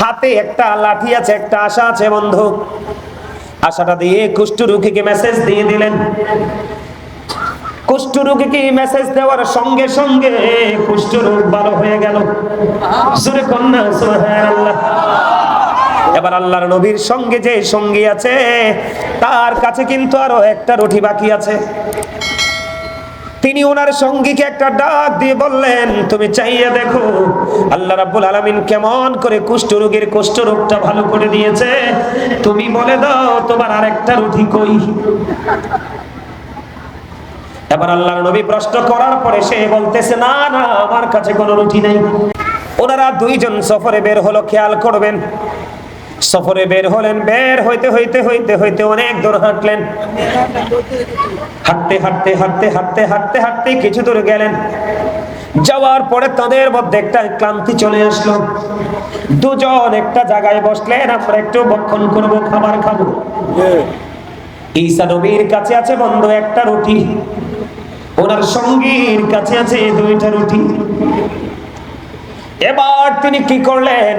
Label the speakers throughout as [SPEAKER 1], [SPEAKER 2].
[SPEAKER 1] হাতে একটা লাঠি আছে, একটা আশা আছে, বন্ধু। আশাটা দিয়ে কুষ্ঠ রুগীকে মেসেজ দিয়ে দিলেন। মেসেজ দেওয়ার সঙ্গে সঙ্গে ভালো হয়ে গেল। এবার আল্লাহর নবীর সঙ্গে যে সঙ্গী আছে, তার কাছে কিন্তু আরও একটা রুটি বাকি আছে। তিনি ওনার সঙ্গীকে একটা ডাক দিয়ে বললেন, তুমি চাইয়া দেখো, আল্লাহ রাব্বুল আলামিন কেমন করে কুষ্ঠ রোগের কুষ্ঠ রোগটা ভালো করে দিয়েছে। তুমি বলে দাও, তোমার আরেকটা রুটি কই? এবার আল্লাহর নবী প্রশ্ন করার পরে সে বলতেছে, না না, আমার কাছে কোনো রুটি নাই। ওনারা দুইজন সফরে বের হলো, খেয়াল করবেন। সফরে বের হলেন, বের হইতে হইতে হইতে হইতে অনেক দূর হাঁটলেন। হাঁটতে হাঁটতে হাঁটতে হাঁটতে হাঁটতে হাঁটতে কিছু দূর গেলেন। যাওয়ার পরে তাদের মধ্যে একটা ক্লান্তি চলে আসলো। দুজন একটা জায়গায় বসলেন, আমরা একটু বক্ষণ করব, খাবার খাব। ঈসা নবীর কাছে আছে বন্ধ একটা রুটি। ওনার সঙ্গীর কাছে আছে দুইটা রুটি। এবার তিনি কি করলেন?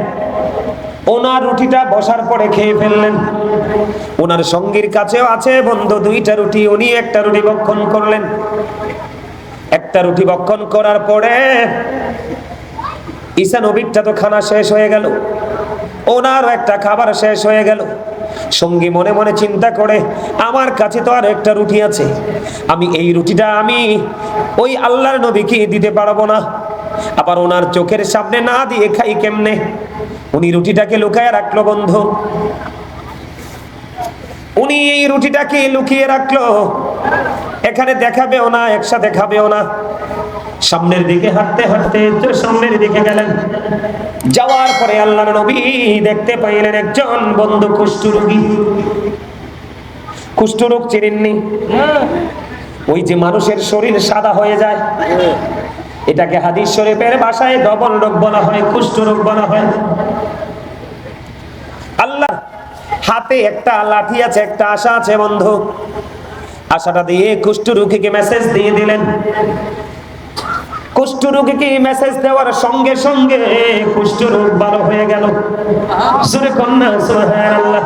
[SPEAKER 1] ওনার রুটিটা বসার পরে খেয়ে ফেললেন। ওনার সঙ্গীর কাছেও আছে বন্ধু, দুইটা রুটি। উনি একটা রুটি বক্ষণ করলেন। একটা রুটি বক্ষণ করার পরে ঈসা নবীরটা তো খানা শেষ হয়ে গেল। ওনারও একটা খাবার শেষ হয়ে গেল। সঙ্গী মনে মনে চিন্তা করে, আমার কাছে তো আর একটা রুটি আছে। আমি এই রুটিটা আমি ওই আল্লাহর নবীকে দিতে পারব না। আবার ওনার চোখের সামনে না দিয়ে খাই কেমনে? উনি রুটিটাকে লুকায় রাখল বন্ধু। উনি এই রুটিটাকে লুকিয়ে রাখল। এখানে দেখাবেও না, একসাথে খাবেও না। সামনের দিকে হাঁটতে হাঁটতে সামনের দিকে গেলেন। যাওয়ার পরে আল্লাহ নবী দেখতে পাইলেন একজন বন্ধু কুষ্ঠরোগী কুষ্ঠরোগ চিনেননি? ওই যে মানুষের শরীর সাদা হয়ে যায়। এটাকে হাদিস শরীফের ভাষায় ডবল রোগ বলা হয়, কুষ্ঠ রোগ বলা হয়। আল্লাহ হাতে একটা লাঠি আছে, একটা আশা আছে, বন্ধু। আশাটা দিয়ে কুষ্ঠ রুগীকে মেসেজ দিয়ে দিলেন। কুষ্ঠ রোগীকে মেসেজ দেওয়ার সঙ্গে সঙ্গে কুষ্ঠ রোগ ভালো হয়ে গেল। সুরে কন্যা, সুবহানাল্লাহ।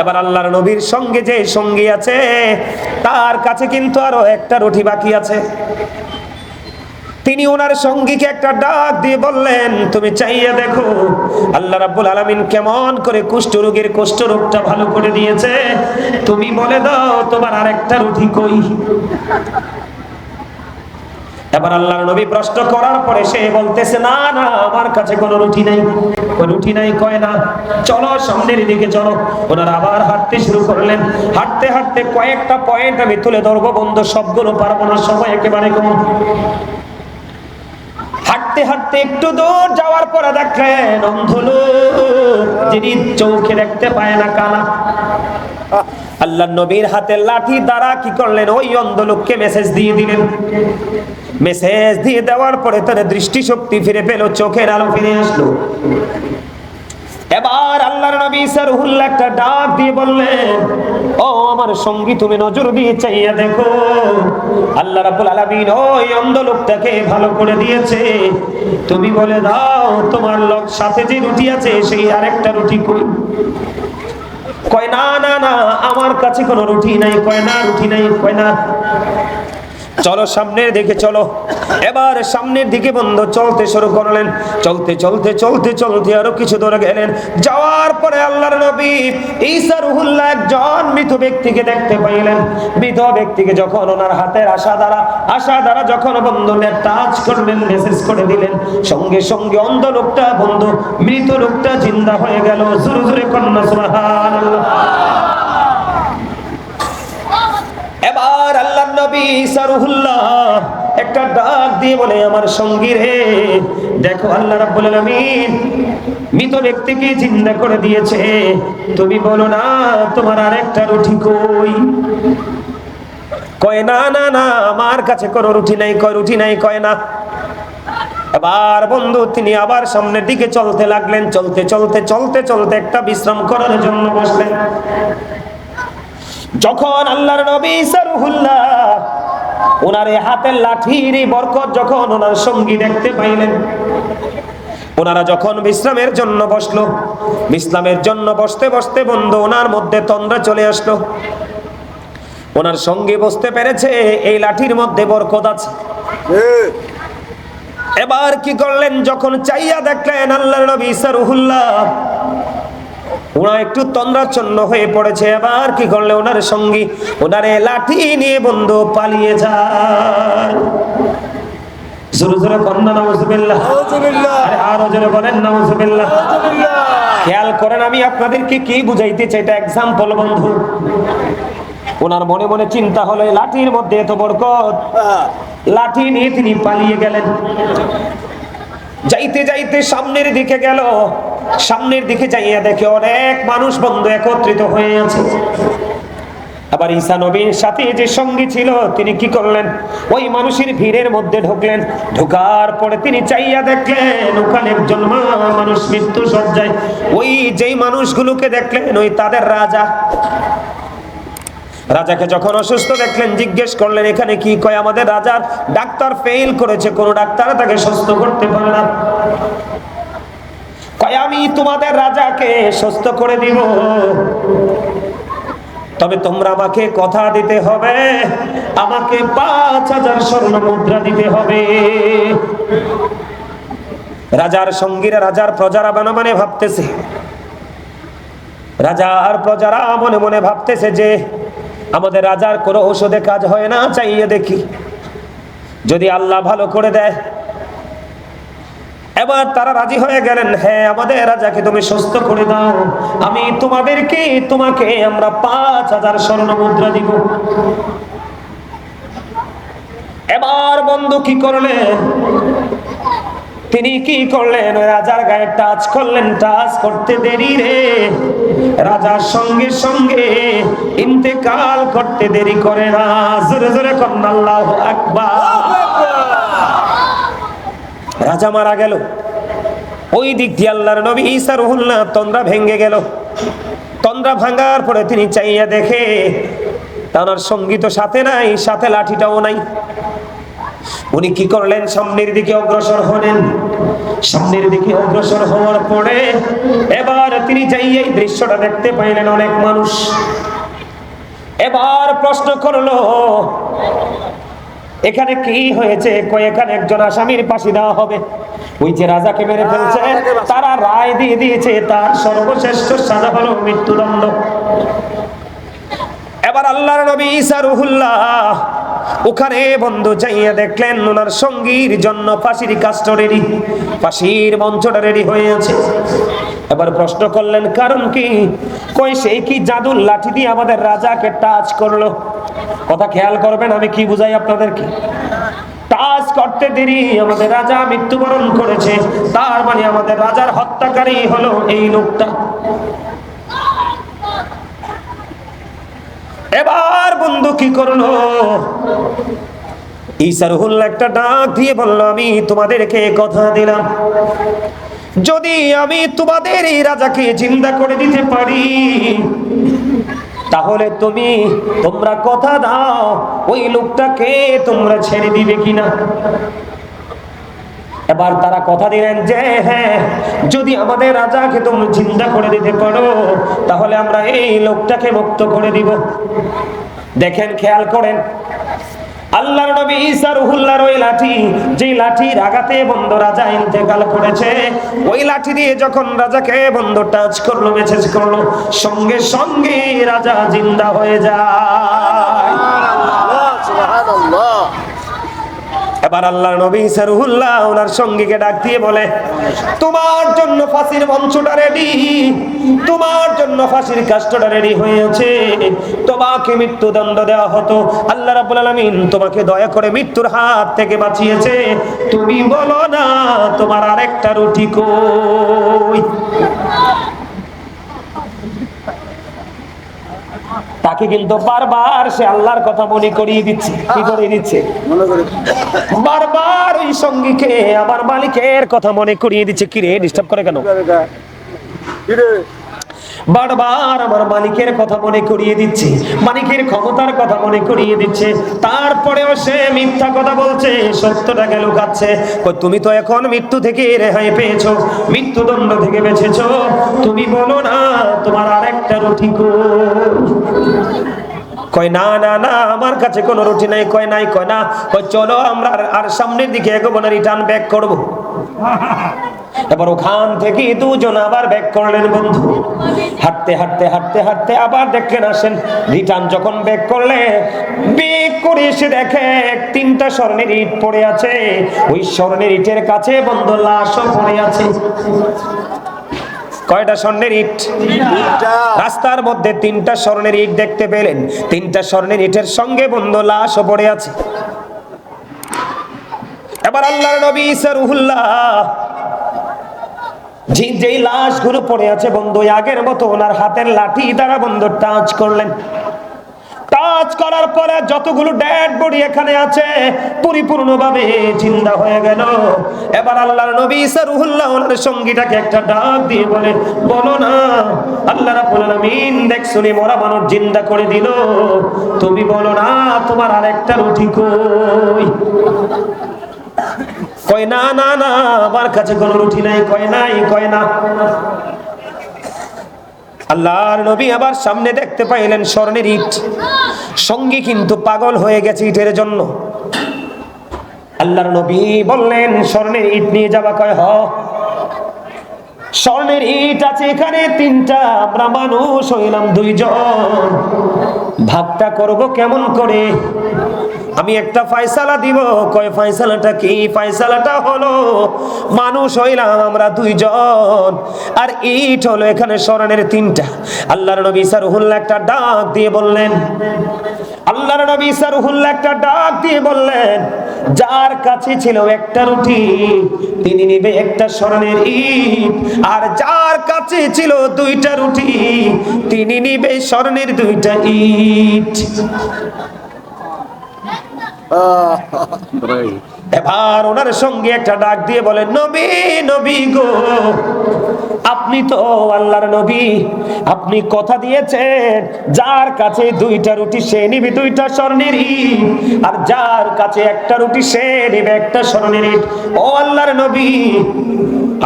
[SPEAKER 1] এবার আল্লাহর নবীর সঙ্গে যে সঙ্গী আছে, তার কাছে কিন্তু আরও একটা রুটি বাকি আছে। তিনি ওনার সঙ্গীকে একটা ডাক দিয়ে বললেন, তুমি চাইয়া দেখো, আল্লাহ রাব্বুল আলামিন কেমন করে কুষ্ঠ রোগের কুষ্ঠ রোগটা ভালো করে দিয়েছে। তুমি বলে দাও, তোমার আরেকটা রুটি কই? এবার আল্লাহর নবী প্রশ্ন করার পরে সে বলতেছে, না না, আমার কাছে কোনো রুটি নাই। রুটি নাই, কয় না। চলো, সামনের দিকে চলো। ওনারা আবার হাঁটতে শুরু করলেন। হাঁটতে হাঁটতে কয়েকটা পয়েন্ট আমি তুলে ধরবো বন্ধু, সবগুলো পারব না, সময় একেবারে কম। হাঁটতে হাঁটতে একটু দূর যাওয়ার পরে দেখলেন অন্ধ যিনি চৌখে দেখতে পায় না কানা। আল্লাহ নবীর হাতে লাঠি দ্বারা কি করলেন? ওই অন্ধ লোককে মেসেজ দিয়ে দিলেন। মেসেজ দিয়ে দেওয়ার পরে তার দৃষ্টিশক্তি ফিরে পেল, চোখের আলো ফিরে আসলো। এবার আল্লাহর নবী সারহুল্লাহ একটা ডাক দিয়ে বললেন, ও আমার সঙ্গী, তুমি নজর দিয়ে চাইয়া দেখো। আল্লাহ রাব্বুল আলামিন ওই অন্ধ লোকটাকে ভালো করে দিয়েছে। তুমি বলে দাও, তোমার লোক সাথে যে রুটি আছে, সেই আরেকটা রুটি কই? কয়, না না না, আমার কাছে কোনো রুটি নাই। কয়, না, রুটি নাই। কয়, না। চলো সামনে দেখে চলো। এবার সামনের দিকে বন্ধ চলতে শুরু করলেন। চলতে চলতে চলতে চলতে আরও কিছু দূরে গেলেন। যাওয়ার পরে আল্লাহর নবী ঈসা রুহুল্লাহ একজন মৃত ব্যক্তিকে দেখতে পাইলেন। মৃত ব্যক্তিকে যখন ওনার হাতের আশা দ্বারা আশা দ্বারা যখন বন্ধু টাচ করলেন, মেসেজ করে দিলেন, সঙ্গে সঙ্গে অন্ধ লোকটা বন্ধু, মৃত লোকটা জিন্দা হয়ে গেল। জোরে জোরে কন্যা, সুবহানাল্লাহ এবার একটা ডাক দিয়ে বলে, আমার সঙ্গী রে, দেখো আল্লাহ রাব্বুল মৃত ব্যক্তিকে জিন্দা করে দিয়েছে। তুমি বলো না, তোমার আরেকটা রুটি কই? কয়, না না না, আমার কাছে কোনো রুটি নাই, কয়, রুটি নাই, কয় না। এবার বন্ধু, তিনি আবার সামনের দিকে চলতে লাগলেন, চলতে চলতে চলতে চলতে একটা বিশ্রাম করার জন্য বসলেন। যখন আল্লাহর নবী সারুহুল্লাহ ওনার হাতের লাঠির বরকত যখন ওনার সঙ্গী দেখতে পাইলেন, ওনারা যখন বিশ্রামের জন্য বসল, বিশ্রামের জন্য বসতে বসতে বন্ধু ওনার মধ্যে তন্দ্রা চলে আসলো। ওনার সঙ্গে বসতে পেরেছে, এই লাঠির মধ্যে বরকত আছে। এবার কি করলেন? যখন চাইয়া দেখলেন আল্লাহর নবী সারুহুল্লাহ ওনা একটু তন্দ্রাচ্ছন্ন হয়ে পড়েছে। এবার কি করলে ওনার সঙ্গী? ওনারে লাঠি নিয়ে বন্ধু পালিয়ে যায়। জোরে জোরে কন্যা নাউজুবিল্লাহ। আরও জোরে বলেন নাউজুবিল্লাহ। খেয়াল করেন আমি আপনাদেরকে কি বুঝাইতে চাই এটা এক্সাম্পল বন্ধু। ওনার মনে মনে চিন্তা হলো লাঠির মধ্যে এত বরকত। লাঠি নিয়ে তিনি পালিয়ে গেলেন। যাইতে যাইতে সামনের দিকে গেল। সামনের দিকে যাইয়া দেখে অনেক মানুষ বন্ধু একত্রিত হয়ে আছে। আবার ঈসা নবীর সাথে যে সঙ্গী ছিল, তিনি কি করলেন? ওই মানুষের ভিড়ের মধ্যে ঢুকলেন। ঢোকার পরে তিনি চাইয়া দেখলেন, ওখানে একজন মানুষ মৃত্যু সজ্জায়। ওই যেই মানুষগুলোকে দেখলেন, ওই তাদের রাজা। রাজাকে যখন অসুস্থ দেখলেন, জিজ্ঞেস করলেন, এখানে কি কয়? আমাদের রাজার ডাক্তার ফেল করেছে। কোন ডাক্তার তাকে সুস্থ করতে পারে না। আমি তোমাদের রাজাকে সুস্থ করে দিব। তবে তোমরা আমাকে কথা দিতে হবে, আমাকে পাঁচ হাজার স্বর্ণ মুদ্রা দিতে হবে। রাজার সঙ্গীরা রাজার প্রজারা বানা মানে ভাবতেছে। রাজা আর প্রজারা মনে মনে ভাবতেছে যে, আমাদের রাজার কোনো ঔষধে কাজ হয় না, চাইয়ে দেখি। যদি আল্লাহ ভালো করে দেয় এবার তারা রাজি হয়ে গেলেন হ্যাঁ আমাদের রাজাকে তুমি সুস্থ করে দাও। আমি তোমাদেরকে, তোমাকে আমরা পাঁচ হাজার স্বর্ণ মুদ্রা দিব। এবার বন্ধু কি করলেন? তিনি কি করলেন? রাজার গায়ে টাচ করলেন, টাচ করতে দেরি রে। রাজার সঙ্গে সঙ্গে ইন্তেকাল করতে দেরি করে না। জোরে জোরে কন্নাল্লাহ আকবার। রাজা মারা গেল। ওই দিক দিয়ে আল্লাহর নবী ঈসা রুহুল্লাহ তন্দ্রা ভেঙে গেল। তন্দ্রা ভাঙার পরে তিনি চাইয়া দেখে, তার সঙ্গী তো সাথে নাই, সাথে লাঠিটাও নাই। উনি কি করলেন? সামনের দিকে অগ্রসর হলেন। সামনের দিকে অগ্রসর হওয়ার পরে এবার তিনি যাই এই দৃশ্যটা দেখতে পাইলেন অনেক মানুষ। এবার প্রশ্ন করল এখানে কি হয়েছে? এখানে একজন আসামির ফাঁসি দেওয়া হবে? ওই যে রাজাকে মেরে ফেলছে তারা রায় দিয়ে দিয়েছে তার সর্বশ্রেষ্ঠ সাজা হলো মৃত্যুদণ্ড। এবার আল্লাহর নবী ঈসা রুহুল্লাহ ওখানে বন্ধু যাইয়া দেখলেন ওনার সঙ্গীর জন্য ফাঁসির কাজটা রেডি ফাঁসির মঞ্চটা রেডি হয়ে আছে। এবার প্রশ্ন করলেন কারণ কি? কই সেই কি জাদুর লাঠি দিয়ে আমাদের রাজাকে টাচ করল? কথা খেয়াল করবেন, আমি কি বুঝাই আপনাদেরকে? টাচ করতে দেরি, আমাদের রাজা মৃত্যুবরণ তার মানে আমাদের রাজার হত্যাকারী হলো এই লোকটা। এবার বন্ধু কি করল? একটা ডাক দিয়ে বলল, আমি তোমাদেরকে কথা দিলাম। যদি আমি তোমাদের এই রাজাকে জিন্দা করে দিতে পারি তাহলে তুমি তোমরা কথা দাও, ওই লোকটাকে তোমরা ছেড়ে দিবে কিনা? এবার তারা কথা দিলেন যে হ্যাঁ যদি আমাদের রাজাকে তোমরা চিন্তা করে দিতে পারো, তাহলে আমরা এই লোকটাকে মুক্ত করে দিব। দেখেন, খেয়াল করেন আল্লাহর নবী ঈসা রুহুল্লাহর ওই লাঠি, যেই লাঠির আঘাতে বন্ধ রাজা ইন্তেকাল করেছে, ওই লাঠি দিয়ে যখন রাজাকে বন্ধ টাচ করল মেসেজ করল, সঙ্গে সঙ্গে রাজা জিন্দা হয়ে যায়। এবার আল্লাহ নবী সারুহুল্লাহ ওনার সঙ্গীকে ডাক দিয়ে বলে, তোমার জন্য ফাঁসির মঞ্চটা রেডি তোমার জন্য ফাঁসির কাষ্টটা রেডি হয়েছে। তোমাকে মৃত্যুদণ্ড দেওয়া হতো। আল্লাহ রাব্বুল আলামিন তোমাকে দয়া করে মৃত্যুর হাত থেকে বাঁচিয়েছে। তুমি বলো না, তোমার আরেকটা রুটি কই? তাকে কিন্তু বারবার সে আল্লাহর কথা মনে করিয়ে দিচ্ছে। কি করে দিচ্ছে? বারবার ওই সঙ্গীকে আমার মালিকের কথা মনে করিয়ে দিচ্ছে। কি রে ডিস্টার্ব করে কেন? বারবার আমার মালিকের কথা মনে করিয়ে দিচ্ছে। মালিকের ক্ষমতার কথা মনে করিয়ে দিচ্ছে। তারপরেও সে মিথ্যা কথা বলছে সত্যটাকে লুকাচ্ছে? কই, তুমি তো এখন মৃত্যু থেকে রেহাই পেয়েছ মৃত্যুদণ্ড থেকে বেঁচেছো। তুমি বলো না তোমার আরেকটা রুটি কই? কয়, না না না, আমার কাছে কোনো রুটি নাই। কয় নাই, কয়, না। কয়, চলো আমরা আর- সামনের দিকে এগোবো না রিটার্ন ব্যাক করব। এবার ওখান থেকে দুজন আবার ব্যাক করলেন বন্ধু। হাঁটতে হাঁটতে হাঁটতে হাঁটতে আবার দেখলেন আসেন। রিটার্ন যখন ব্যাক করলে ব্যাক করে এসে দেখে তিনটা স্বর্ণের ইট পড়ে আছে। ওই স্বর্ণের ইটের কাছে বন্ধু লাশও পড়ে আছে। কয়টা স্বর্ণের ইট? রাস্তার মধ্যে তিনটা স্বর্ণের ইট দেখতে পেলেন। তিনটা স্বর্ণের ইটের সঙ্গে বন্ধু লাশও পড়ে আছে। এবার আল্লাহর নবী যে যেই লাশগুলো পড়ে আছে বন্ধু আগের মতো ওনার হাতের লাঠি দ্বারা বন্ধু টাচ করলেন। টাচ করার পরে যতগুলো ডেড বডি এখানে আছে, পরিপূর্ণভাবে জিন্দা হয়ে গেল। এবার আল্লাহর নবী সারুহুল্লাহ ওনার সঙ্গীটাকে একটা ডাক দিয়ে বলে বলো না, আল্লাহ রাব্বুল আলামিন দেখ শুনি মরা মানুষ জিন্দা করে দিল। তুমি বলো না, তোমার আরেকটা রুটি কই? কয়, না না না, আমার কাছে কোনো রুটি নাই, কয় নাই, কয়, না। আল্লাহর নবী আবার সামনে দেখতে পাইলেন স্বর্ণের ইট। সঙ্গী কিন্তু পাগল হয়ে গেছে ইটের জন্য। আল্লাহর নবী বললেন, স্বর্ণের ইট নিয়ে যাবা কয় হ? স্বর্ণের ইট আছে এখানে, তিনটা। আমরা মানুষ হইলাম দুইজন। ভাগটা করব কেমন করে? আমি একটা ফয়সালা দিব। কয় ফয়সালাটা কি? ফয়সালাটা হলো, মানুষ হইলাম আমরা দুইজন। আর ইট হলো এখানে স্মরণের তিনটা। আল্লাহর নবী সারহুল্লাহ একটা ডাক দিয়ে বললেন, আল্লাহর নবী সারহুল্লাহ একটা ডাক দিয়ে বললেন, যার কাছে ছিল একটা রুটি, তিনি নিবে একটা স্মরণের ইট। আর যার কাছে ছিল দুইটা রুটি, তিনি নিবে স্মরণের দুইটা ইট। এবার ওনার সঙ্গে একটা ডাক দিয়ে বলে, নবী নবী গো, আপনি তো আল্লাহর নবী। আপনি কথা দিয়েছেন, যার কাছে দুইটা রুটি সে নিবে, দুইটা স্বর্ণের আর যার কাছে একটা রুটি সে নিবে, একটা স্বর্ণের ও আল্লাহর নবী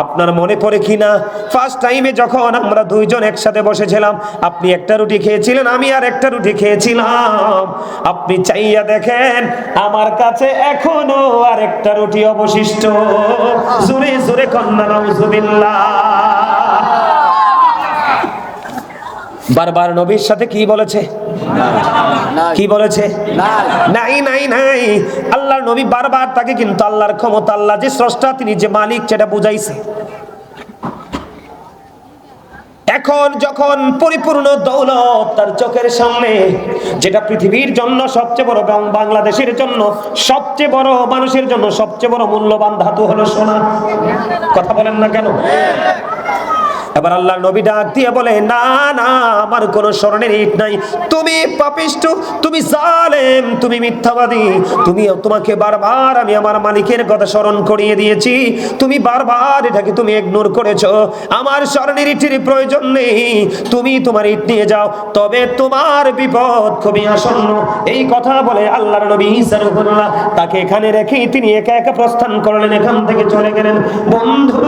[SPEAKER 1] আপনার মনে পড়ে কি না ফার্স্ট টাইমে যখন আমরা দুইজন একসাথে বসেছিলাম, আপনি একটা রুটি খেয়েছিলেন, আমি আর একটা রুটি খেয়েছিলাম। আপনি চাইয়া দেখেন, আমার কাছে এখনও আর একটা রুটি অবশিষ্ট। জোরে জোরে কন্যা, নাউজুবিল্লাহ। বারবার নবীর সাথে কি বলেছে? কি বলেছে? নাই। নাই নাই আল্লাহর নবী বারবার তাকে কিন্তু আল্লাহর ক্ষমতা আল্লাহ যে স্রষ্টা তিনি যে মালিক সেটা বুঝাইছে। এখন যখন পরিপূর্ণ দৌলত তার চোখের সামনে যেটা পৃথিবীর জন্য সবচেয়ে বড় এবং বাংলাদেশের জন্য সবচেয়ে বড় মানুষের জন্য সবচেয়ে বড় মূল্যবান ধাতু হলো সোনা। কথা বলেন না কেন? এবার আল্লাহ নবী ডাক দিয়ে বলে, না না, আমার কোন স্মরণের ইট নাই। তুমি পাপিষ্ট, তুমি জালেম, তুমি মিথ্যাবাদী। তুমি তোমাকে বারবার আমি আমার মালিকের কথা স্মরণ করিয়ে দিয়েছি। তুমি বারবার এটাকে তুমি ইগনোর করেছ। আমার স্মরণের ইটের প্রয়োজন নেই। তুমি তোমার ইট নিয়ে যাও। তবে তোমার বিপদ খুবই আসন্ন। এই কথা বলে আল্লাহর নবী ইসারুল্লাহ তাকে এখানে রেখে তিনি একা একা প্রস্থান করলেন। এখান থেকে চলে গেলেন। বন্ধু,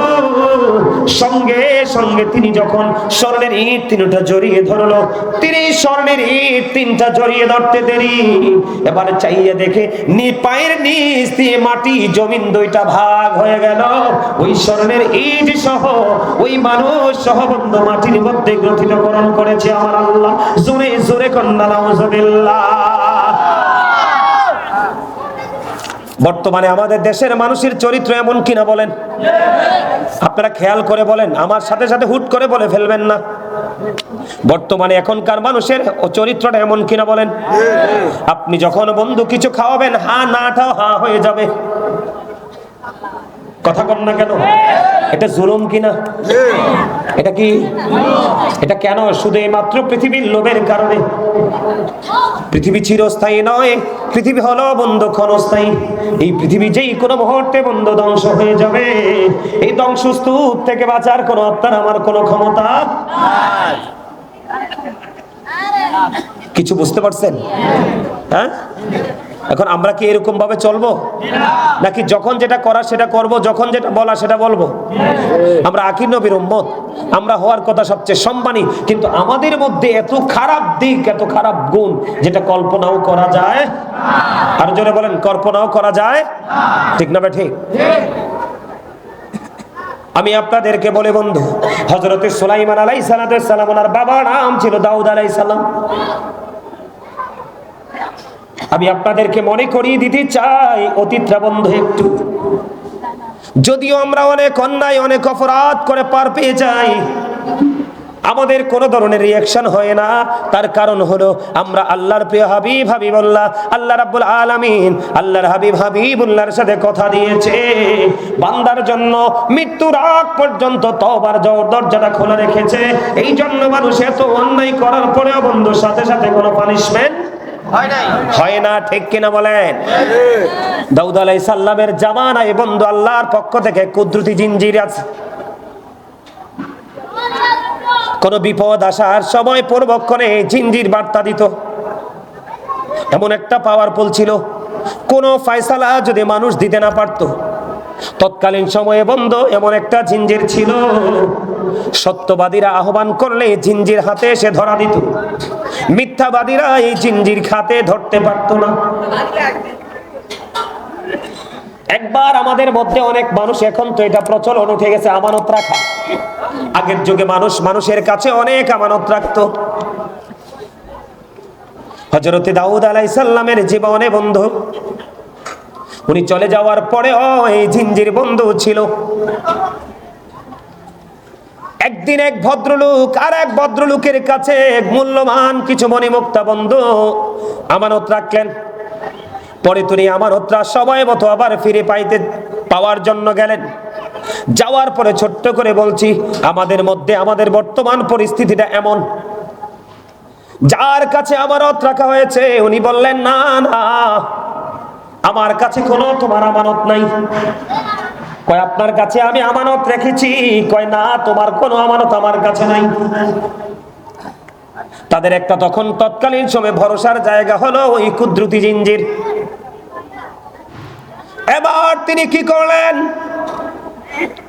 [SPEAKER 1] সঙ্গে সঙ্গে তিনি যখন স্বর্ণের ইট তিনটা জড়িয়ে ধরলো, তিনি স্বর্ণের ইট তিনটা জড়িয়ে ধরতে দেরি। এবার চাইয়ে দেখে নি পায়ের নিচ দিয়ে মাটি, জমিন দুইটা ভাগ হয়ে গেল। ওই স্বর্ণের ইট সহ ওই মানুষ সহ বন্ধ মাটির মধ্যে গ্রথিতকরণ করেছে আমার আল্লাহ। জোরে জোরে কন্যা, নাউজুবিল্লাহ। বর্তমানে আমাদের দেশের মানুষের চরিত্র এমন কিনা বলেন। আপনারা খেয়াল করে বলেন, আমার সাথে সাথে হুট করে বলে ফেলবেন না। বর্তমানে এখনকার মানুষের চরিত্রটা এমন কিনা বলেন। আপনি যখন বন্ধু কিছু খাওয়াবেন, হা নাটাও হা হয়ে যাবে। কথা কর না কেন? এটা জুলুম কিনা? এটা কি? এটা কেন? শুধু মাত্র পৃথিবীর লোভের কারণে। পৃথিবী চিরস্থায়ী নয়, পৃথিবী হলো বন্ধ ক্ষণস্থায়ী। এই পৃথিবী যেই কোনো মুহূর্তে বন্ধ ধ্বংস হয়ে যাবে। এই ধ্বংসস্তূপ থেকে বাঁচার কোনো আপনার আমার কোনো ক্ষমতা কিছু বুঝতে পারছেন? হ্যাঁ? এখন আমরা কি এরকম ভাবে চলবো? নাকি যখন যেটা করার সেটা করব, যখন যেটা বলা সেটা বলব? আমরা আকির নবীর উম্মত, আমরা হওয়ার কথা সবচেয়ে সম্মানী, কিন্তু আমাদের মধ্যে এত খারাপ দিক, এত খারাপ গুণ, যেটা কল্পনাও করা যায়, আর জোরে বলেন, কল্পনাও করা যায়? ঠিক না ঠিক? আমি আপনাদেরকে বলে বন্ধু হজরতে সুলাইমান আলাই সালাম, ওনার বাবার নাম ছিল দাউদ আলাই সালাম। আমি আপনাদেরকে মনে করিয়ে দিতে চাই অতীতরা বন্ধু একটু। যদিও আমরা অনেক অন্যায়, অনেক অপরাধ করে পার পেয়ে যাই, আমাদের কোনো ধরনের রিয়াকশন হয় না। তার কারণ হলো, আমরা আল্লাহর প্রিয় হাবিব হাবিবুল্লাহ, আল্লাহ রাব্বুল আলামিন, আল্লাহর হাবিব হাবিবুল্লাহর সাথে কথা দিয়েছে। বান্দার জন্য মৃত্যুর আগ পর্যন্ত তওবার জ- দরজাটা খোলা রেখেছে। এই জন্য মানুষ এত অন্যায় করার পরেও বন্ধুর সাথে সাথে কোনো পানিশমেন্ট হয় না, ঠিক কিনা বলেন? দাউদ আলাই সাল্লামের জামানায় বন্ধু আল্লাহর পক্ষ থেকে কুদরতি জিঞ্জির আছে। কোন বিপদ আসার সময় পূর্বক্ষণে জিঞ্জির বার্তা দিত। এমন একটা পাওয়ারফুল ছিল। কোন ফয়সালা যদি মানুষ দিতে না পারত, তৎকালীন সময়ে বন্ধ এমন একটা জিঞ্জির ছিল। সত্যবাদীরা আহ্বান করলে জিঞ্জির হাতে এসে ধরা দিত। মিথ্যাবাদীরা এই জিঞ্জির খাতে ধরতে পারত না। একবার আমাদের মধ্যে অনেক মানুষ, এখন তো এটা প্রচলন উঠে গেছে, আমানত রাখা। আগের যুগে মানুষ মানুষের কাছে অনেক আমানত রাখত। হজরতে দাউদ আলাইসাল্লামের জীবনে বন্ধু, উনি চলে যাওয়ার পরে পরেও এই জিঞ্জির বন্ধু ছিল। একদিন এক ভদ্রলোক আর এক ভদ্রলোকের কাছে মূল্যবান কিছু মণিমুক্তা বন্ধু আমানত রাখলেন। পরে তিনি আমানতরা সময় মতো আবার ফিরে পাইতে, পাওয়ার জন্য গেলেন। যাওয়ার পরে ছোট্ট করে বলছি, আমাদের মধ্যে, আমাদের বর্তমান পরিস্থিতিটা এমন। যার কাছে আমানত রাখা হয়েছে, উনি বললেন, না না, আমার কাছে কোনো তোমার আমানত নাই। কয়, আপনার কাছে আমি আমানত রেখেছি। কয়, না, তোমার কোনো আমানত আমার কাছে নাই। তাদের একটা তখন তৎকালীন সময় ভরসার জায়গা হলো ওই কুদ্রুতি জিঞ্জির। এবার তিনি কি করলেন?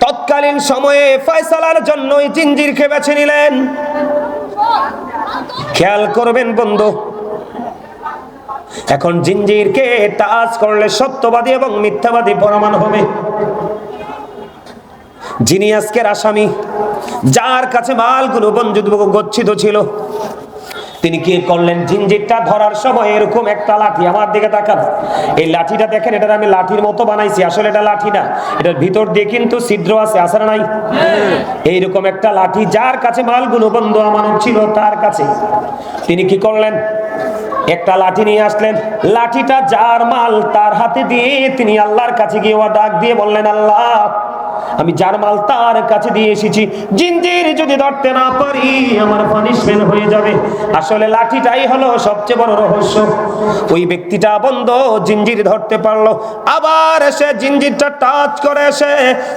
[SPEAKER 1] তৎকালীন সময়ে ফয়সালার জন্য ওই জিঞ্জিরকে বেছে নিলেন। খেয়াল করবেন বন্ধু, এখন জিঞ্জিরকে টাচ করলে সত্যবাদী এবং মিথ্যাবাদী প্রমাণ হবে। যিনি আজকের আসামি, যার কাছে মালগুলো বঞ্জিত গচ্ছিত ছিল। তিনি কি করলেন? জিঞ্জিরটা ধরার সময় এরকম একটা লাঠি আমার দিকে তাকান। এই লাঠিটা দেখেন এটা আমি লাঠির মতো বানাইছি। আসলে এটা লাঠি না, এটার ভিতর দিয়ে কিন্তু ছিদ্র আছে না নাই? এইরকম একটা লাঠি, যার কাছে মালগুলো বন্ধু আমানত ছিল, তার কাছে। তিনি কি করলেন? একটা লাঠি নিয়ে আসলেন। লাঠিটা যার মাল তার হাতে দিয়ে তিনি আল্লাহর কাছে গিয়ে ডাক দিয়ে বললেন, আল্লাহ আমি যার মাল তার কাছে দিয়ে এসেছি। জিঞ্জির যদি ধরতে না পারি, আমার পানিশমেন্ট হয়ে যাবে। আসলে লাঠিটাই হলো সবচেয়ে বড় রহস্য। ওই ব্যক্তিটা বন্ধ জিঞ্জির ধরতে পারল। আবার এসে জিঞ্জিরটা টাচ করে এসে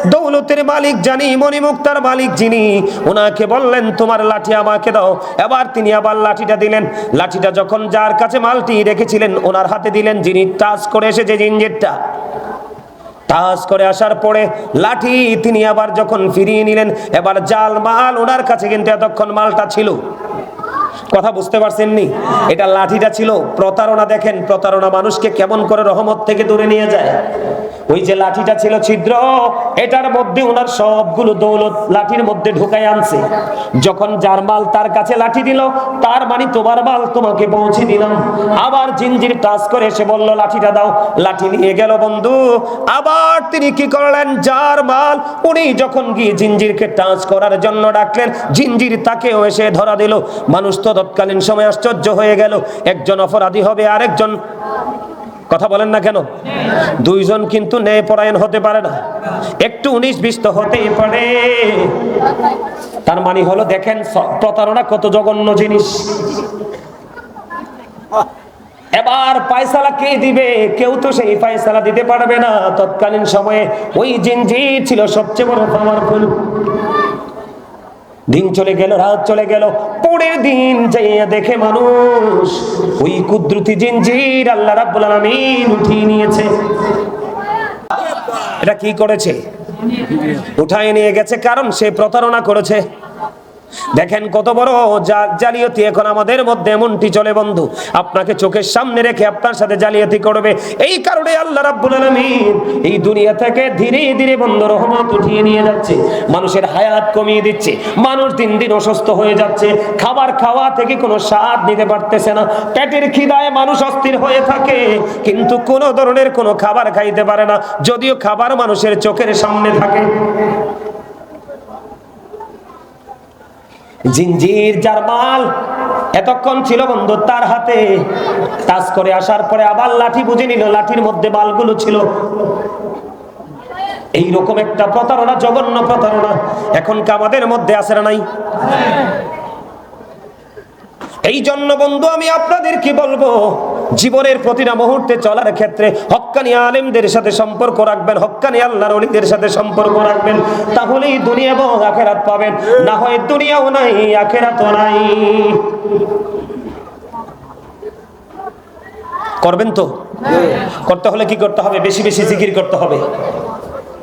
[SPEAKER 1] দৌলতের মালিক জানি, মণিমুক্তার মালিক যিনি, ওনাকে বললেন, তোমার লাঠি আমাকে দাও। এবার তিনি আবার লাঠিটা দিলেন। লাঠিটা যখন যার কাছে মালটি রেখেছিলেন, ওনার হাতে দিলেন, যিনি টাচ করে এসে যে জিঞ্জিরটা টাচ করে আসার পরে লাঠি তিনি আবার যখন ফিরিয়ে নিলেন, এবার জাল মাল ওনার কাছে কিন্তু এতক্ষণ মালটা ছিল। কথা বুঝতে পারছেন নি এটা লাঠিটা ছিল, প্রতারণা দেখেন, প্রতারণা মানুষকে কেমন করে রহমত থেকে দূরে নিয়ে যায়। ওই যে লাঠিটা ছিল ছিদ্র, এটার মধ্যে ওনার সবগুলো দৌলত লাঠির মধ্যে ঢুকাই আনছে। যখন যার মাল তার কাছে লাঠি দিল, তার মানে তোমার মাল তোমাকে পৌঁছে দিলাম। আবার জিঞ্জির টাচ করে এসে বলল, লাঠিটা দাও। লাঠি নিয়ে গেল বন্ধু। আবার তিনি কি করলেন? যার মাল উনি যখন গিয়ে জিঞ্জিরকে টাচ করার জন্য ডাকলেন জিঞ্জির তাকেও এসে ধরা দিল। মানুষ তো তৎকালীন সময় আশ্চর্য হয়ে গেল। একজন অপরাধী হবে, আরেকজন কথা বলেন না কেন? দুইজন কিন্তু ন্যায় পরায়ণ হতে পারে না। একটু উনিশ বিশ তো হতেই পারে। তার মানে হলো, দেখেন প্রতারণা কত জঘন্য জিনিস। এবার পায়সালা কে দিবে? কেউ তো সেই পায়সালা দিতে পারবে না। তৎকালীন সময়ে ওই জিনজির ছিল সবচেয়ে বড়, পাওয়ারফুল। দিন চলে গেল, রাত চলে গেল, পরের দিন যাইয়া দেখে মানুষ ওই কুদরতি জিনজির আল্লাহ রাব্বুল আলামিন উঠিয়ে নিয়েছে। এটা কি করেছে? উঠায় নিয়ে গেছে, কারণ সে প্রতারণা করেছে। দেখেন কত বড় জালিয়াতি এখন আমাদের মধ্যে, এমনটি চলে বন্ধু। আপনাকে চোখের সামনে রেখে আপনার সাথে জালিয়াতি করবে। এই কারণে আল্লাহ রাব্বুল আলামিন এই দুনিয়া থেকে ধীরে ধীরে বন্ধ রহমত উঠিয়ে নিয়ে যাচ্ছে। মানুষের হায়াত কমিয়ে দিচ্ছে। মানুষ দিন দিন অসুস্থ হয়ে যাচ্ছে। খাবার খাওয়া থেকে কোনো স্বাদ নিতে পারতেছে না। পেটের খিদায় মানুষ অস্থির হয়ে থাকে। কিন্তু কোনো ধরনের কোনো খাবার খাইতে পারে না। যদিও খাবার মানুষের চোখের সামনে থাকে। জিঞ্জির যার মাল এতক্ষণ ছিল বন্ধু তার হাতে। কাজ করে আসার পরে আবার লাঠি বুঝে নিল লাঠির মধ্যে মালগুলো ছিল। এই রকম একটা প্রতারণা জঘন্য প্রতারণা এখন কি আমাদের মধ্যে আসে না নাই? এই জন্য বন্ধু আমি আপনাদের কি বলব জীবনের প্রতিটা মুহূর্তে চলার ক্ষেত্রে হক্কানি আলেমদের সাথে সম্পর্ক রাখবেন, হক্কানি আল্লাহর অলিদের সাথে সম্পর্ক রাখবেন। তাহলেই দুনিয়া এবং আখেরাত পাবেন। না হয় দুনিয়াও নাই, আখেরাতও নাই। করবেন তো? করতে হলে কি করতে হবে? বেশি বেশি জিকির করতে হবে।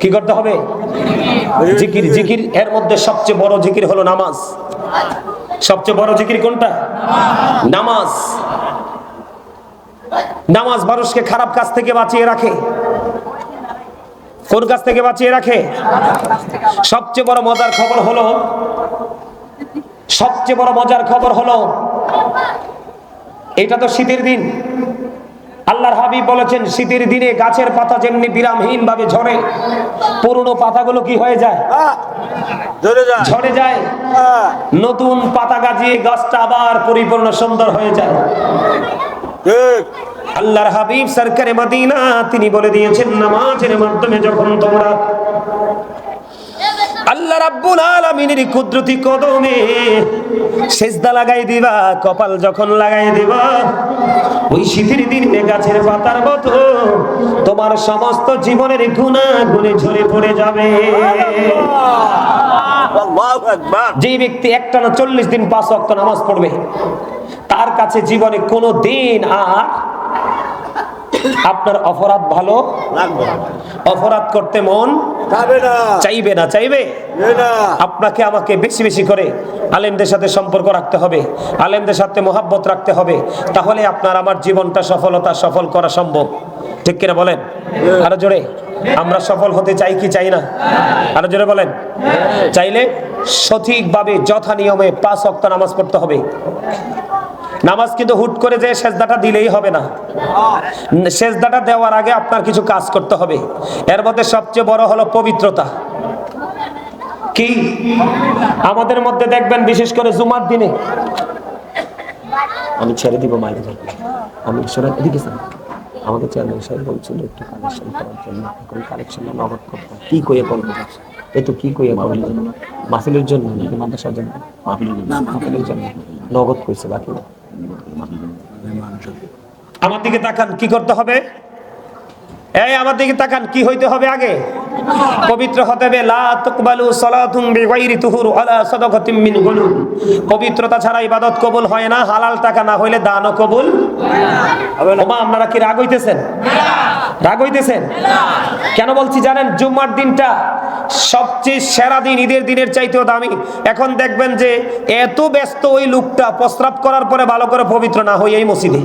[SPEAKER 1] কি করতে হবে? জিকির জিকির এর মধ্যে সবচেয়ে বড় জিকির হলো নামাজ। সবচেয়ে বড় জিকির কোনটা? নামাজ। নামাজ মানুষকে খারাপ কাজ থেকে বাঁচিয়ে রাখে। কোন কাজ থেকে বাঁচিয়ে রাখে? সবচেয়ে বড় মজার খবর হলো সবচেয়ে বড় মজার খবর হলো এটা তো শীতের দিন। আল্লাহর হাবিব বলেছেন শীতের দিনে গাছের পাতা যেমনি বিরামহীন ভাবে ঝরে পুরনো পাতাগুলো কি হয়ে যায়। ঝরে যায়।
[SPEAKER 2] হ্যাঁ,
[SPEAKER 1] নতুন পাতা গাজিয়ে গাছটা আবার পরিপূর্ণ সুন্দর হয়ে যায়। আল্লাহর হাবিব সরকারে মদিনা তিনি বলে দিয়েছেন নামাজের মাধ্যমে যখন তোমরা আল্লাহ রাব্বুল আলামিনের কুদরতি কদমে সেজদা লাগাই দিবা কপাল যখন লাগাই দিবা ওই শীতের দিনে গাছের পাতার মতো তোমার সমস্ত জীবনের গুণা গুণে ঝরে পড়ে যাবে।
[SPEAKER 2] আল্লাহু আকবার।
[SPEAKER 1] যে ব্যক্তি একটানা চল্লিশ দিন পাঁচ অক্ত নামাজ পড়বে তার কাছে জীবনে কোনো দিন আর আপনার অপরাধ ভালো?
[SPEAKER 2] লাগবে
[SPEAKER 1] অপরাধ করতে মন চাইবে না চাইবে?
[SPEAKER 2] না।
[SPEAKER 1] আপনাকে আমাকে বেশি বেশি করে আলেমদের সাথে সম্পর্ক রাখতে হবে আলেমদের সাথে মোহাব্বত রাখতে হবে তাহলে আপনার আমার জীবনটা সফলতা সফল করা সম্ভব। ঠিক কিনা বলেন? আরও জোরে আমরা সফল হতে চাই কি চাই না? আরও জোরে বলেন। চাইলে সঠিকভাবে যথা নিয়মে পাঁচ অক্ত নামাজ পড়তে হবে। নামাজ কিন্তু হুট করে যে সেজদাটা দিলেই হবে না। সেজদাটা দেওয়ার আগে আপনার কিছু কাজ করতে হবে। এর মধ্যে সবচেয়ে বড় হলো পবিত্রতা। কি? আমাদের মধ্যে দেখবেন বিশেষ করে জুমার দিনে। আমি ছেড়ে দিব মাইক আমি এদিকে আমাকে চেয়ারম্যান সাহেব বলছিল একটু কালেকশন করার জন্য, এখন কালেকশন নগদ করতে কি কইয়ে করব এই তো কি কইয়ে করব মাহফিলের জন্য মাদ্রাসার জন্য। মাহফিলের জন্য। নগদ কইছে বাকি। আমার দিকে তাকান, কি করতে হবে? এই, আমার দিকে তাকান, কি হইতে হবে আগে? পবিত্র হতে হবে লা তুকবালু সালাতুম বিগাইরি তুহুর ওয়ালা সাদাকাতিম মিন গুলুল পবিত্রতা ছাড়া ইবাদত কবুল হয় না, হালাল টাকা না হইলে দানও কবুল
[SPEAKER 2] হবে না।
[SPEAKER 1] আপনারা কি রাগ হইতেছেন? না রাগ হইতেছেন? না কেন বলছি জানেন, জুম্মার দিনটা সবচেয়ে সেরা দিন ঈদের দিনের চাইতেও দামি। এখন দেখবেন যে এত ব্যস্ত ওই লোকটা প্রস্রাব করার পরে ভালো করে পবিত্র না হই এই মসজিদে।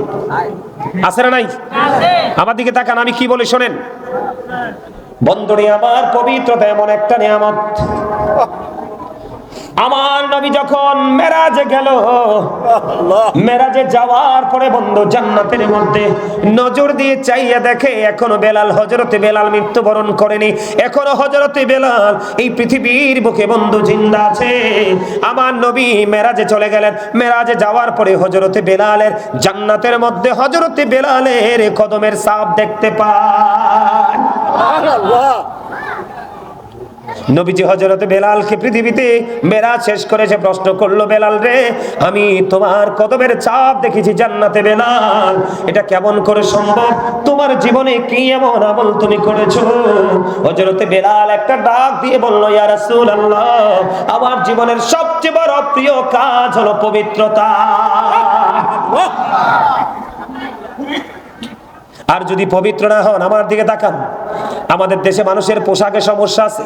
[SPEAKER 1] আছে না নাই? আমার দিকে তাকান, আমি কি বলে শোনেন? বন্ধুরে আমার পবিত্রতা এমন একটা নিয়ামত। আমার নবী যখন মেরাজে গেল মেরাজে যাওয়ার পরে বন্ধু জান্নাতের মধ্যে নজর দিয়ে চাইয়া দেখে এখনও বেলাল হজরতে বেলাল মৃত্যুবরণ করেনি। এখনও হজরতে বেলাল এই পৃথিবীর বুকে বন্ধু জিন্দা আছে। আমার নবী মেরাজে চলে গেলেন। মেরাজে যাওয়ার পরে হজরতে বেলালের জান্নাতের মধ্যে হজরতে বেলালের কদমের সাপ দেখতে পায়
[SPEAKER 2] আল্লাহ
[SPEAKER 1] নবীজি হজরত বেলালকে পৃথিবীতে মেরা শেষ করেছে প্রশ্ন করল, বেলাল রে, আমি তোমার কদমের চাপ দেখেছি জান্নাতে বেলাল। এটা কেমন করে সম্ভব? তোমার জীবনে কি এমন আমল তুমি করেছ? হজরতে বেলাল একটা ডাক দিয়ে বলল, ইয়া রাসূলুল্লাহ, আমার জীবনের সবচেয়ে বড় প্রিয় কাজ হলো পবিত্রতা। আর যদি পবিত্র না হন, আমার দিকে তাকান। আমাদের দেশে মানুষের পোশাকে সমস্যা আছে,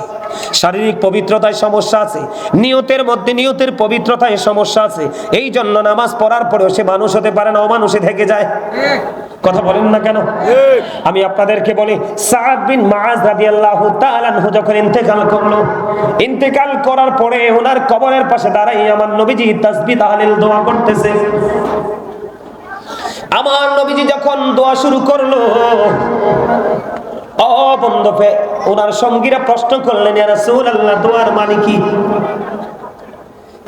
[SPEAKER 1] শারীরিক পবিত্রতায় সমস্যা আছে, নিয়তের মধ্যে নিয়তের পবিত্রতায় সমস্যা আছে। এই জন্য নামাজ পড়ার পরেও সে মানুষ হতে পারে না, অমানুষে থেকে যায়। কথা বলেন না কেন? আমি আপনাদেরকে বলি, সাদ বিন মাআজ রাদিয়াল্লাহু তাআলা যখন ইন্তেকাল করল, ইন্তেকাল করার পরে ওনার কবরের পাশে দাঁড়াই আমার নবীজি তাসবিহ তাহলিল দোয়া করতেছে। আমার নবীজি যখন দোয়া শুরু করল ও বন্ধ পে ওনার সঙ্গীরা প্রশ্ন করলেন রাসূলুল্লাহ, দোয়ার মানে কি?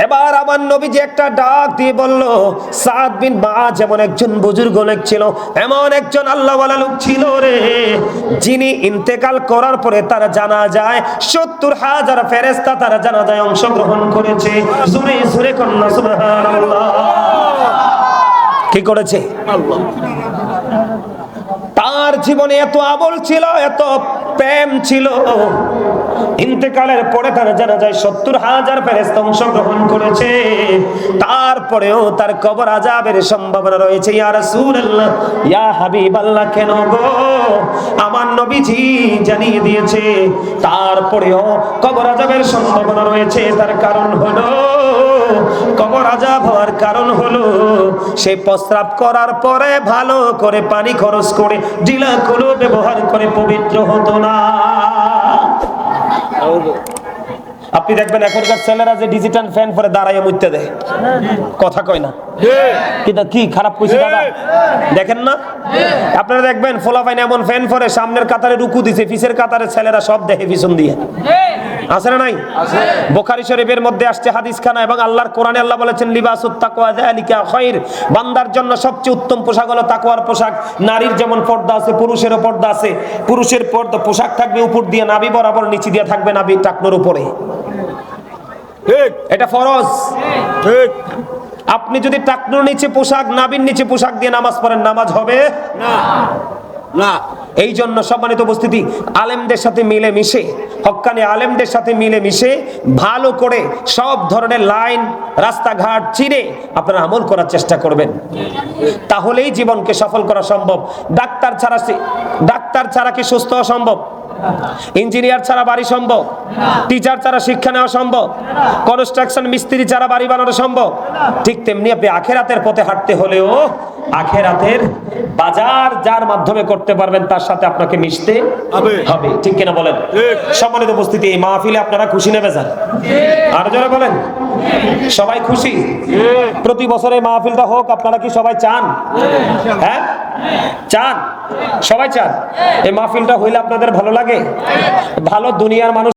[SPEAKER 1] এবার আমার নবীজি একটা ডাক দিয়ে বলল, সাদ বিন মাআজ যেমন একজন বুজুর্গ লোক ছিল, এমন একজন আল্লাহওয়ালা লোক ছিল রে, যিনি ইন্তেকাল করার পরে তারা জানা যায়, সত্তর হাজার ফেরেস্তা তারা জানা যায় অংশগ্রহণ করেছে। জোরে জোরে কন্যা, সুবহানাল্লাহ। কি করেছে? তার জীবনে এত আবল ছিল, এত প্রেম ছিল। ইন্তেকালের পরে তার জানা যায় সত্তর হাজার ফেরেস্তা অংশগ্রহণ করেছে। তারপরেও তার কবর আজাবের সম্ভাবনা রয়েছে। ইয়া রাসূলুল্লাহ, ইয়া হাবিবাল্লাহ, কেন গো? আমার নবীজি জানিয়ে দিয়েছে। তারপরেও কবর আজাবের সম্ভাবনা রয়েছে। তার কারণ হলো কবর আজাব হওয়ার কারণ হলো, সে প্রস্রাব করার পরে ভালো করে পানি খরচ করে ডিলা করে ব্যবহার করে পবিত্র হতো না। আপনি দেখবেন এখনকার ছেলেরা যে ডিজিটাল ফ্যান পরে দাঁড়াইয়া মুইতে দেয়। কথা কয় না? কিন্তু কি খারাপ কইছে দাদা? দেখেন না? আপনারা দেখবেন ফোলাফাইন এমন ফ্যান পরে সামনের কাতারে রুকু দিছে, পিছের কাতারে ছেলেরা সব দেখে পিছন দিয়ে। আছে না নাই? বোখারি শরীফের মধ্যে আসছে হাদিস খানা এবং আল্লাহর কোরআনে আল্লাহ বলেছেন লিবাসুত তাকওয়া যালিকা খায়র বান্দার জন্য সবচেয়ে উত্তম পোশাক হলো তাকওয়ার পোশাক। নারীর যেমন পর্দা আছে পুরুষেরও পর্দা আছে। পুরুষের পর্দা পোশাক থাকবে উপর দিয়ে নাভি বরাবর নিচে দিয়ে থাকবে নাভি টাকনোর উপরে।
[SPEAKER 2] ঠিক।
[SPEAKER 1] এটা ফরজ।
[SPEAKER 2] ঠিক।
[SPEAKER 1] আপনি যদি টাকনোর নিচে পোশাক নাবির নিচে পোশাক দিয়ে নামাজ পড়েন নামাজ হবে?
[SPEAKER 2] না। না
[SPEAKER 1] এই জন্য সম্মানিত উপস্থিতি, আলেমদের সাথে মিলে মিশে হকানি আলেমদের সাথে মিলে মিশে ভালো করে সব ধরনের লাইন, রাস্তাঘাট চিনে আপনারা আমল করার চেষ্টা করবেন। তাহলেই জীবনকে সফল করা সম্ভব। ডাক্তার ছাড়া ডাক্তার ছাড়া কি সুস্থ সম্ভব? ইঞ্জিনিয়ার ছাড়া বাড়ি সম্ভব? টিচার ছাড়া শিক্ষা নেওয়া সম্ভব? কনস্ট্রাকশন মিস্ত্রি ছাড়া বাড়ি বানানো সম্ভব? ঠিক তেমনি আপনি আখেরাতের পথে হাঁটতে হলেও আখেরাতের বাজার যার মাধ্যমে করতে পারবেন তার সাথে আপনাকে মিশতে
[SPEAKER 2] হবে।
[SPEAKER 1] ঠিক কিনা বলেন? সম্মানিত উপস্থিতি এই মাহফিলে আপনারা খুশি নেবে যান আর যারা বলেন। সবাই খুশি? প্রতি বছর এই মাহফিলটা হোক আপনারা কি সবাই চান? হ্যাঁ? চান? সবাই চান? এই মাহফিলটা হইলে আপনাদের ভালো লাগে। ভালো দুনিয়ার মানুষ